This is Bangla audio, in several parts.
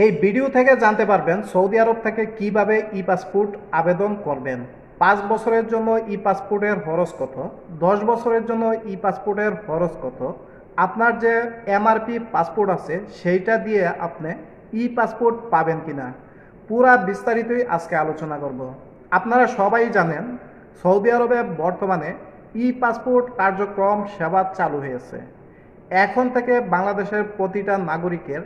এই ভিডিও থেকে জানতে পারবেন সৌদি আরব থেকে কীভাবে ই পাসপোর্ট আবেদন করবেন। পাঁচ বছরের জন্য ই পাসপোর্টের খরচ কত? দশ বছরের জন্য ই পাসপোর্টের খরচ কত? আপনার যে এমআরপি পাসপোর্ট আছে, সেইটা দিয়ে আপনি ই পাসপোর্ট পাবেন কিনা? পুরা বিস্তারিতই আজকে আলোচনা করব। আপনারা সবাই জানেন, সৌদি আরবে বর্তমানে ই পাসপোর্ট কার্যক্রম সেবা চালু হয়েছে। এখন থেকে বাংলাদেশের প্রতিটা নাগরিকের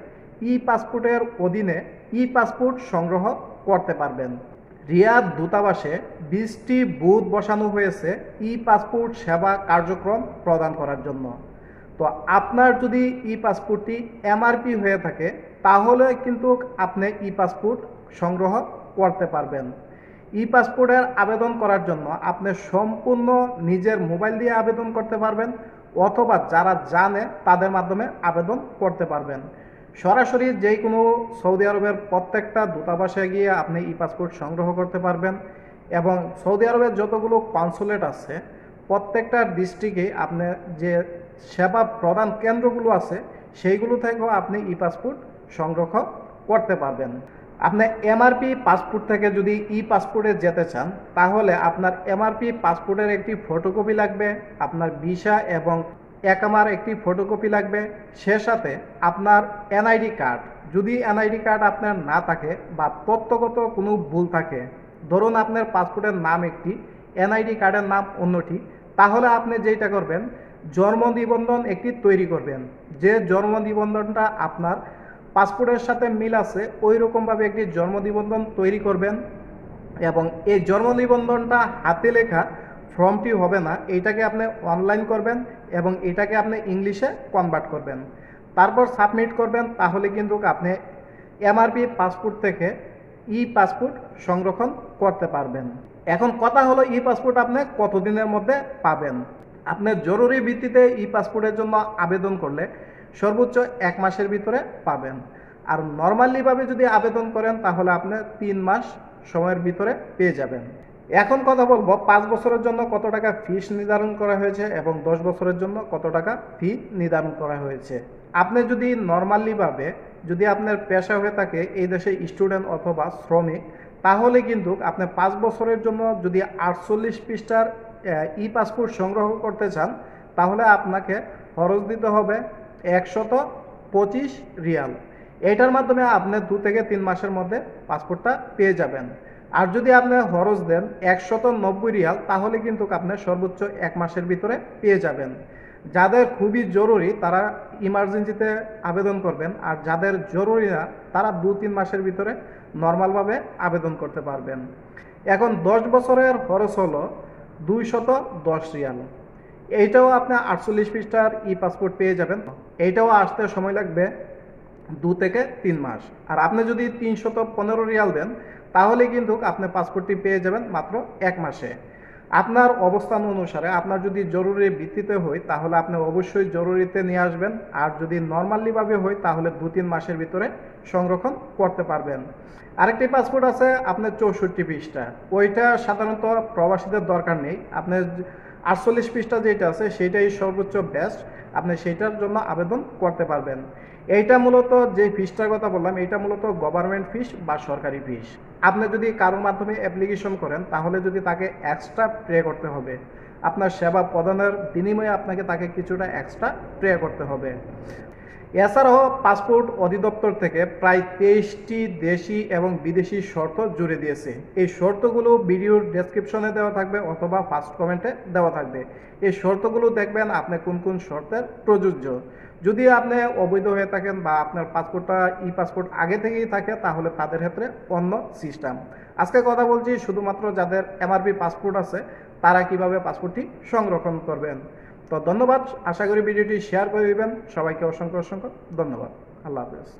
ই পাসপোর্টের অধীনে ই পাসপোর্ট সংগ্রহ করতে পারবেন। রিয়াদ দূতাবাসে বিশটি বুথ বসানো হয়েছে ই পাসপোর্ট সেবা কার্যক্রম প্রদান করার জন্য। তো আপনার যদি ই পাসপোর্টটি এমআরপি হয়ে থাকে, তাহলে কিন্তু আপনি ই পাসপোর্ট সংগ্রহ করতে পারবেন। ই পাসপোর্টের আবেদন করার জন্য আপনি সম্পূর্ণ নিজের মোবাইল দিয়ে আবেদন করতে পারবেন, অথবা যারা জানে তাদের মাধ্যমে আবেদন করতে পারবেন। সরাসরি যে কোনো সৌদি আরবের প্রত্যেকটা দূতাবাসে গিয়ে আপনি ই পাসপোর্ট সংগ্রহ করতে পারবেন এবং সৌদি আরবের যতগুলো কনসুলেট আছে, প্রত্যেকটা ডিস্ট্রিক্টে আপনি যে সেবা প্রদান কেন্দ্রগুলো আছে, সেইগুলো থেকেও আপনি ই পাসপোর্ট সংগ্রহ করতে পারবেন। আপনি এমআরপি পাসপোর্ট থেকে যদি ই পাসপোর্টে যেতে চান, তাহলে আপনার এমআরপি পাসপোর্টের একটি ফটোকপি লাগবে, আপনার ভিসা এবং একামার একটি ফটোকপি লাগবে, সে সাথে আপনার এনআইডি কার্ড যদি এনআইডি কার্ড আপনার না থাকে বা তথ্যগত কোনো ভুল থাকে, ধরুন আপনার পাসপোর্টের নাম একটি এনআইডি কার্ডের নাম অন্যটি, তাহলে আপনি যেটা করবেন, জন্ম নিবন্ধন একটি তৈরি করবেন। যে জন্ম নিবন্ধনটা আপনার পাসপোর্টের সাথে মিল আছে ওই রকমভাবে একটি জন্ম নিবন্ধন তৈরি করবেন এবং এই জন্ম নিবন্ধনটা হাতে লেখা ফর্মটি হবে না এইটাকে আপনি অনলাইন করবেন এবং এটাকে আপনি ইংলিশে কনভার্ট করবেন। তারপর সাবমিট করবেন, তাহলে কিন্তু আপনি এমআরপি পাসপোর্ট থেকে ই পাসপোর্ট সংরক্ষণ করতে পারবেন। এখন কথা হলো ই পাসপোর্ট আপনি কতদিনের মধ্যে পাবেন? আপনি জরুরি ভিত্তিতে ই পাসপোর্টের জন্য আবেদন করলে সর্বোচ্চ এক মাসের ভিতরে পাবেন। আর নর্মালিভাবে যদি আবেদন করেন, তাহলে আপনি তিন মাস সময়ের ভিতরে পেয়ে যাবেন। এখন কথা বলব পাঁচ বছরের জন্য কত টাকা ফিস নির্ধারণ করা হয়েছে এবং দশ বছরের জন্য কত টাকা ফি নির্ধারণ করা হয়েছে? আপনি যদি নর্মালিভাবে যদি আপনার পেশা হয়ে থাকে এই দেশে স্টুডেন্ট অথবা শ্রমিক, তাহলে কিন্তু আপনি পাঁচ বছরের জন্য যদি আটচল্লিশ পৃষ্ঠার ই পাসপোর্ট সংগ্রহ করতে চান, তাহলে আপনাকে খরচ দিতে হবে একশত পঁচিশ রিয়াল। এটার মাধ্যমে আপনি দু থেকে তিন মাসের মধ্যে পাসপোর্টটা পেয়ে যাবেন। আর যদি আপনি খরচ দেন একশত নব্বই রিয়াল, তাহলে কিন্তু আপনি সর্বোচ্চ এক মাসের ভিতরে পেয়ে যাবেন। যাদের খুবই জরুরি, তারা ইমার্জেন্সিতে আবেদন করবেন। আর যাদের জরুরি না, তারা দু তিন মাসের ভিতরে নর্মালভাবে আবেদন করতে পারবেন। এখন দশ বছরের খরচ হলো দুইশত দশ রিয়াল। এইটাও আপনি আটচল্লিশ পৃষ্ঠার ই পাসপোর্ট পেয়ে যাবেন। এইটাও আসতে সময় লাগবে দু থেকে তিন মাস। আর আপনি যদি তিনশত পনেরো রিয়াল দেন তাহলে কিন্তু আপনি পাসপোর্টটি পেয়ে যাবেন মাত্র এক মাসে। আপনার অবস্থান অনুসারে আপনার যদি জরুরি ভিত্তিতে হয়, তাহলে আপনি অবশ্যই জরুরিতে নিয়ে আসবেন। আর যদি নর্মালিভাবে হয়, তাহলে দু তিন মাসের ভিতরে সংরক্ষণ করতে পারবেন। আরেকটি পাসপোর্ট আছে আপনার চৌষট্টি পৃষ্ঠা। ওইটা সাধারণত প্রবাসীদের দরকার নেই। আপনার আটচল্লিশ পৃষ্ঠা যেটা আছে সেটাই সর্বোচ্চ বেস্ট আপনি সেইটার জন্য আবেদন করতে পারবেন। এইটা মূলত যে ফিসটার কথা বললাম এটা মূলত গভর্নমেন্ট ফিস বা সরকারি ফিস আপনি যদি কারোর মাধ্যমে অ্যাপ্লিকেশন করেন, তাহলে যদি তাকে এক্সট্রা পে করতে হবে। আপনার সেবা প্রদানের বিনিময়ে আপনাকে তাকে কিছুটা এক্সট্রা পে করতে হবে। এছাড়াও পাসপোর্ট অধিদপ্তর থেকে প্রায় তেইশটি দেশি এবং বিদেশি শর্ত জুড়ে দিয়েছে। এই শর্তগুলো ভিডিওর ডেসক্রিপশনে দেওয়া থাকবে অথবা ফার্স্ট কমেন্টে দেওয়া থাকবে। এই শর্তগুলো দেখবেন আপনি কোন কোন শর্তের প্রযোজ্য। যদি আপনি অবৈধ হয়ে থাকেন বা আপনার পাসপোর্টটা ই পাসপোর্ট আগে থেকেই থাকে, তাহলে তাদের ক্ষেত্রে অন্য সিস্টেম আজকে কথা বলছি শুধুমাত্র যাদের এমআরপি পাসপোর্ট আছে, তারা কীভাবে পাসপোর্টটি সংরক্ষণ করবেন। তো ধন্যবাদ, আশা করি ভিডিওটি শেয়ার করে দিবেন। সবাইকে অসংখ্য অসংখ্য ধন্যবাদ। আল্লাহ হাফেজ।